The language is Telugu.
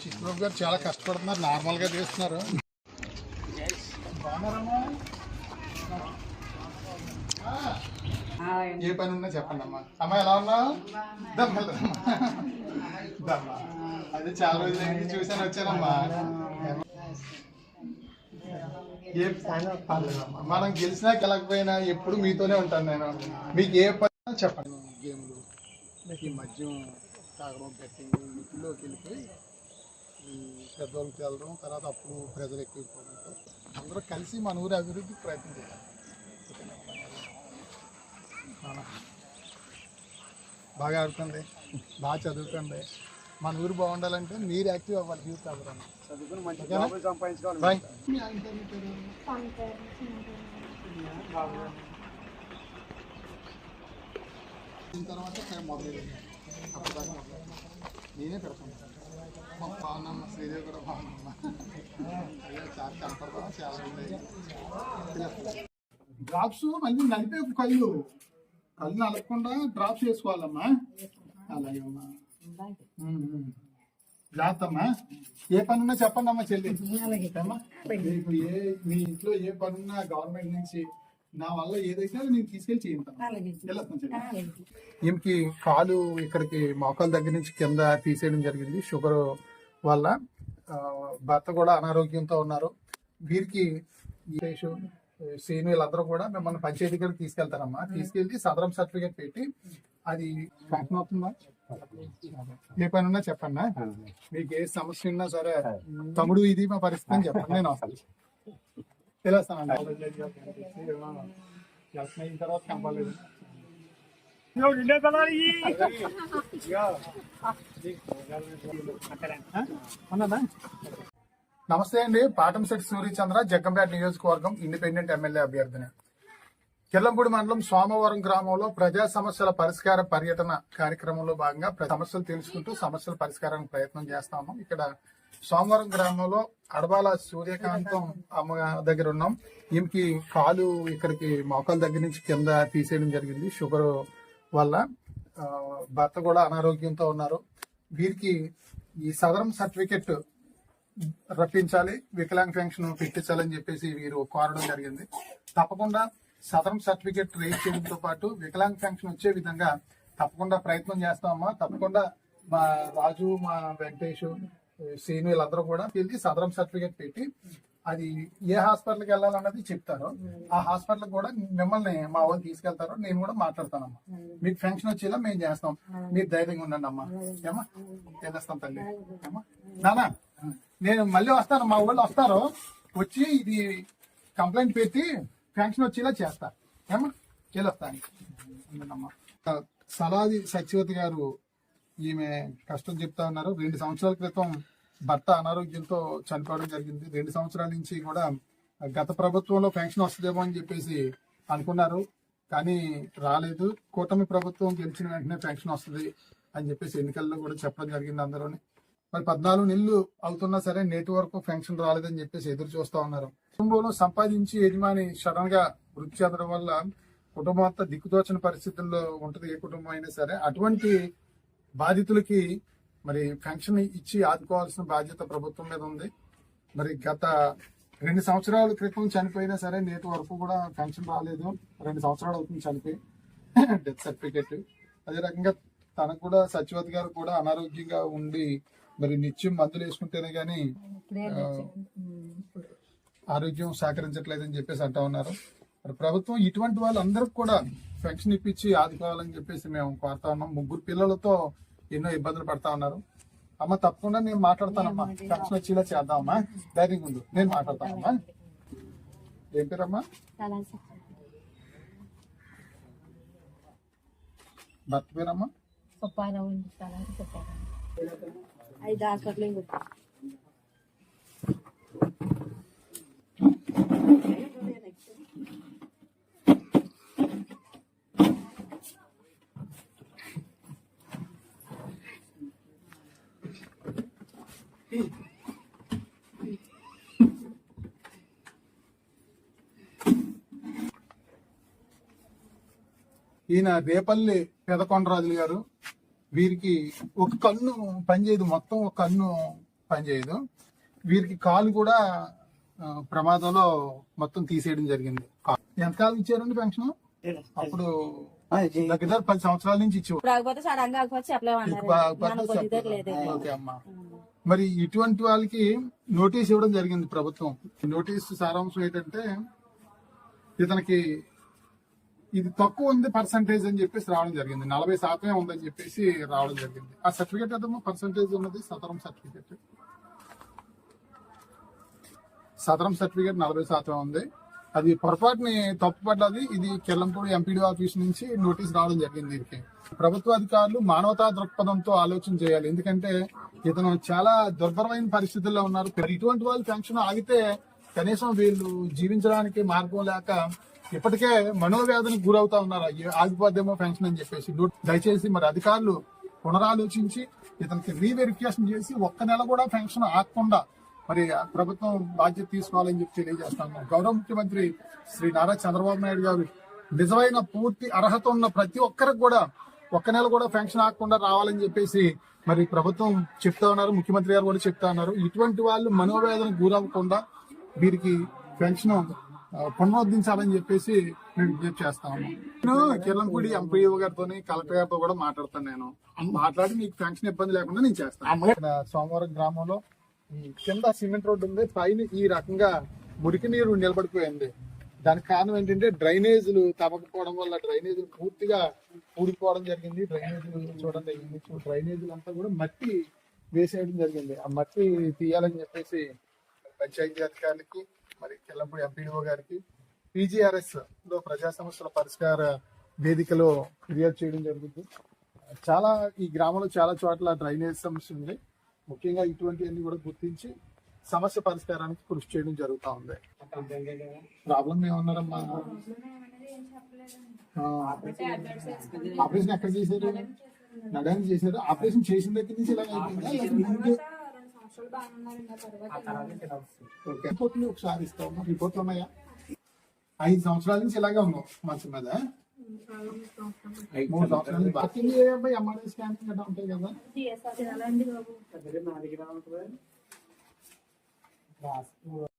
చిత్రబాబు గారు చాలా కష్టపడుతున్నారు నార్మల్గా చేస్తున్నారు. ఏ పని ఉన్నా చెప్పండి అమ్మా. అమ్మా ఎలా ఉన్నావు? దమ్మా దమ్మా. అది చాలా రోజులు చూసాను వచ్చానమ్మా. ఏ పర్లేదమ్మా. మనం గెలిచినా గెలకపోయినా ఎప్పుడు మీతోనే ఉంటాను నేను. మీకు ఏ పని చెప్పండి. గేమ్లు ఈ మద్యం తాగడం బెట్టింగ్ వీటిలోకి వెళ్ళిపోయి ఈ పెద్దోళ్ళకి వెళ్ళడం తర్వాత అప్పుడు ప్రజలు ఎక్కువైపోవడంతో అందరూ కలిసి మన ఊరి అభివృద్ధికి ప్రయత్నం చేయాలి. బాగా ఆడుకోండి బాగా చదువుకోండి మన ఊరు బాగుండాలంటే మీరు యాక్టివ్ అవ్వాలి యూత్? దీని తర్వాత మొదలు నేనే పెడతాను. మా బాగున్నామ్మ శ్రీదేవి కూడా బాగున్నామ్మా అయ్యో చాలా కనపడదా చాలా ఉన్నాయి. డ్రాప్స్ మళ్ళీ నలిపే కళ్ళు. కళ్ళు నలపకుండా డ్రాప్స్ వేసుకోవాలమ్మా అలాగే అమ్మా ఏ పనున్నా చెప్పండి అమ్మా చెల్లి. అమ్మా, మీకు ఏ మీ ఇంట్లో ఏ పనున్నా గవర్నమెంట్ నుంచి నా వల్ల ఏదైతే అది నేను తీసుకెళ్ళి చేయించాను ఈమెకి కాలు ఇక్కడికి మోకాల దగ్గర నుంచి కింద తీసేయడం జరిగింది. షుగర్ వల్ల భర్త కూడా అనారోగ్యంతో ఉన్నారు. వీరికి శ్రీను వీళ్ళందరూ కూడా మిమ్మల్ని పంచాయతీ గారికి తీసుకెళ్తారమ్మా. తీసుకెళ్ళి సదరం సర్టిఫికేట్ పెట్టి అది శాంక్షన్ అవుతుందా? ఏ పని ఉన్నా చెప్పండి మీకు ఏ సమస్య ఉన్నా సరే తమ్ముడు ఇది మా పరిస్థితి అని చెప్పండి నేను వస్తాను. తెలుస్తానండి అయిన తర్వాత? నమస్తే అండి పాటంశెట్టి సూర్యచంద్ర జగ్గంపేట నియోజకవర్గం ఇండిపెండెంట్ ఎమ్మెల్యే అభ్యర్థిని. కిల్లంపూడి మండలం సోమవరం గ్రామంలో ప్రజా సమస్యల పరిష్కార పర్యటన కార్యక్రమంలో భాగంగా సమస్యలు తెలుసుకుంటూ సమస్యల పరిష్కారానికి ప్రయత్నం చేస్తాము. ఇక్కడ సోమవరం గ్రామంలో అడబాల సూర్యకాంతం అమ్మ దగ్గర ఉన్నాం. ఈమెకి కాలు ఇక్కడికి మోకాల దగ్గర నుంచి కింద తీసేయడం జరిగింది. షుగర్ వల్ల భర్త కూడా అనారోగ్యంతో ఉన్నారు. వీరికి ఈ సదరం సర్టిఫికెట్ రప్పించాలి వికలాంగ్ పెన్షన్ పెట్టించాలని చెప్పేసి వీరు కోరడం జరిగింది. తప్పకుండా సదరం సర్టిఫికేట్ రేజ్ చేయడంతో పాటు వికలాంగ్ పెన్షన్ వచ్చే విధంగా తప్పకుండా ప్రయత్నం చేస్తామమ్మా. తప్పకుండా మా రాజు మా వెంకటేష్ శ్రీను వీళ్ళందరూ కూడా వెళ్ళి సదరం సర్టిఫికేట్ పెట్టి అది ఏ హాస్పిటల్కి వెళ్ళాలన్నది చెప్తారు. ఆ హాస్పిటల్ కూడా మిమ్మల్ని మా వాళ్ళు తీసుకెళ్తారు. నేను కూడా మాట్లాడతానమ్మా. మీకు పెన్షన్ వచ్చేలా మేము చేస్తాం. మీరు ధైర్యంగా ఉండండి అమ్మా ఏమా చేస్తాం తల్లి? ఏమా నానా నేను మళ్ళీ వస్తాను. మా వాళ్ళు వస్తారు. వచ్చి ఇది కంప్లైంట్ పెట్టి పెన్షన్ వచ్చేలా చేస్తా. ఏమా వెళ్ళొస్తాను సలాది సత్యవతి గారు ఈమె కష్టం చెప్తా ఉన్నారు. రెండు సంవత్సరాల క్రితం భర్త అనారోగ్యంతో చనిపోవడం జరిగింది. రెండు సంవత్సరాల నుంచి కూడా గత ప్రభుత్వంలో పెన్షన్ వస్తుందేమో అని చెప్పేసి అనుకున్నారు. కానీ రాలేదు. కూటమి ప్రభుత్వం గెలిచిన వెంటనే పెన్షన్ వస్తుంది అని చెప్పేసి ఎన్నికల్లో కూడా చెప్పడం జరిగింది అందరూని. మరి పద్నాలుగు నెలలు అవుతున్నా సరే నేటి వరకు పెన్షన్ రాలేదని చెప్పేసి ఎదురు చూస్తా ఉన్నారు. కుటుంబంలో సంపాదించి యజమాని సడన్గా వృత్తి చెందడం వల్ల కుటుంబం అంతా దిక్కుదోచని పరిస్థితుల్లో ఉంటది ఏ కుటుంబం అయినా సరే. అటువంటి బాధితులకి మరి పెన్షన్ ఇచ్చి ఆదుకోవాల్సిన బాధ్యత ప్రభుత్వం మీద ఉంది. మరి గత రెండు సంవత్సరాల క్రితం చనిపోయినా సరే నేటి వరకు కూడా పెన్షన్ రాలేదు. రెండు సంవత్సరాలు అవుతుంది చనిపోయి. Death certificate. అదే రకంగా తనకు కూడా సత్యవతి గారు కూడా అనారోగ్యంగా ఉండి మరి నిత్యం మందులు వేసుకుంటేనే గానీ ఆ, ఆరోగ్యం సహకరించట్లేదని చెప్పేసి అంటా ఉన్నారు. మరి ప్రభుత్వం ఇటువంటి వాళ్ళందరికి కూడా పెన్షన్ ఇప్పించి ఆదుకోవాలని చెప్పేసి మేము కోరుతా ఉన్నాం. ముగ్గురు పిల్లలతో ఎన్నో ఇబ్బందులు పడతా ఉన్నారు. అమ్మ తప్పకుండా నేను మాట్లాడతానమ్మా. పెన్షన్ వచ్చేలా చేద్దామమ్మా ధైర్యంగా ఉండు. నేను మాట్లాడతానమ్మా. ఏం పేరమ్మా? భర్త పేరమ్మా? ఐదు హాస్పిటల్ ఈయన రేపల్లి పెదకొండరాజులు గారు. వీరికి ఒక కన్ను పనిచేయదు. మొత్తం ఒక కన్ను పనిచేయదు. వీరికి కాలు కూడా ప్రమాదంలో మొత్తం తీసేయడం జరిగింది. ఎంతకాలం ఇచ్చారండి పెన్షన్? అప్పుడు దగ్గర పది సంవత్సరాల నుంచి ఇచ్చేవారు. మరి ఇటువంటి వాళ్ళకి నోటీస్ ఇవ్వడం జరిగింది ప్రభుత్వం. నోటీస్ సారాంశం ఏంటంటే ఇతనికి ఇది తక్కువ ఉంది పర్సంటేజ్ అని చెప్పేసి రావడం జరిగింది. నలభై శాతమే ఉందని చెప్పేసి రావడం జరిగింది. ఆ సర్టిఫికేట్ ఏదమ్మా? పర్సంటేజ్ ఉన్నది? సదరం సర్టిఫికేట్ సదరం సర్టిఫికేట్ నలభై శాతం ఉంది. అది పొరపాటుని తప్పుపడ్డది ఇది కెల్లంపూడి ఎంపీడీ ఆఫీస్ నుంచి నోటీస్ రావడం జరిగింది దీనికి. ప్రభుత్వ అధికారులు మానవతా దృక్పథంతో ఆలోచన చేయాలి. ఎందుకంటే ఇతను చాలా దుర్భరమైన పరిస్థితుల్లో ఉన్నారు. ఇటువంటి వాళ్ళు పెన్షన్ ఆగితే కనీసం వీళ్ళు జీవించడానికి మార్గం లేక ఇప్పటికే మనోవ్యాధులకు గురవుతా ఉన్నారు. ఆగిపోద్దేమో పెన్షన్ అని చెప్పేసి. దయచేసి మరి అధికారులు పునరాలోచించి ఇతనికి రీవెరిఫికేషన్ చేసి ఒక్క నెల కూడా పెన్షన్ ఆగకుండా మరి ప్రభుత్వం బాధ్యత తీసుకోవాలని చెప్పి తెలియజేస్తాను. గౌరవ ముఖ్యమంత్రి శ్రీ నారా చంద్రబాబు నాయుడు గారు నిజమైన పూర్తి అర్హత ఉన్న ప్రతి ఒక్కరికి కూడా ఒక్క నెల కూడా పెన్షన్ ఆగకుండా రావాలని చెప్పేసి మరి ప్రభుత్వం చెప్తా ఉన్నారు. ముఖ్యమంత్రి గారు కూడా చెప్తా ఉన్నారు. ఇటువంటి వాళ్ళు మనోవేదనకు గురవ్వకుండా వీరికి పెన్షన్ ఆ, పునరుద్ధరించాలని చెప్పేసి నేను విజ్ఞప్తి చేస్తాను నేను కిరణ్పూడి ఎంపీఓ గారితో కలెక్టర్ గారితో కూడా మాట్లాడతాను నేను. మాట్లాడి మీకు పెన్షన్ ఇబ్బంది లేకుండా నేను చేస్తాను. సోమవారం గ్రామంలో కింద సిమెంట్ రోడ్డు ఉంది. పైన ఈ రకంగా మురికి నీరు నిలబడిపోయింది. దానికి కారణం ఏంటంటే డ్రైనేజీలు తవ్వకపోవడం వల్ల డ్రైనేజీలు పూర్తిగా ఊడిపోవడం జరిగింది. డ్రైనేజీలు చూడండి జరిగింది. డ్రైనేజీలు అంతా కూడా మట్టి వేసేయడం జరిగింది. ఆ మట్టి తీయాలని చెప్పేసి పంచాయతీ అధికారులకి మరి కిల్లంపూడి ఎంపీడీఓ గారికి పీజీఆర్ఎస్లో ప్రజా సమస్యల పరిష్కార వేదికలో ఫిర్యాదు చేయడం జరుగుతుంది. చాలా ఈ గ్రామంలో చాలా చోట్ల డ్రైనేజ్ సమస్య ఉంది. ముఖ్యంగా ఇటువంటివన్నీ కూడా గుర్తించి సమస్య పరిష్కారానికి కృషి చేయడం జరుగుతా ఉంది. ప్రాబ్లం ఏమన్నారమ్మా? ఆపరేషన్ ఎక్కడ చేశారు? నడానికి చేశారు? ఆపరేషన్ చేసిన దగ్గర నుంచి ఇలా అయిపోయిందా? రిపోర్ట్లు ఒకసారి ఇస్తామా రిపోర్ట్లు ఉన్నాయా? ఐదు సంవత్సరాల నుంచి ఇలాగే ఉన్నాం మంచం మీద మూడు సంవత్సరాల నుంచి బాగా ఏ అబ్బాయి ఎంఆర్ఐ స్కానింగ్ అట్లా ఉంటాయి కదా తినాలండి బాబు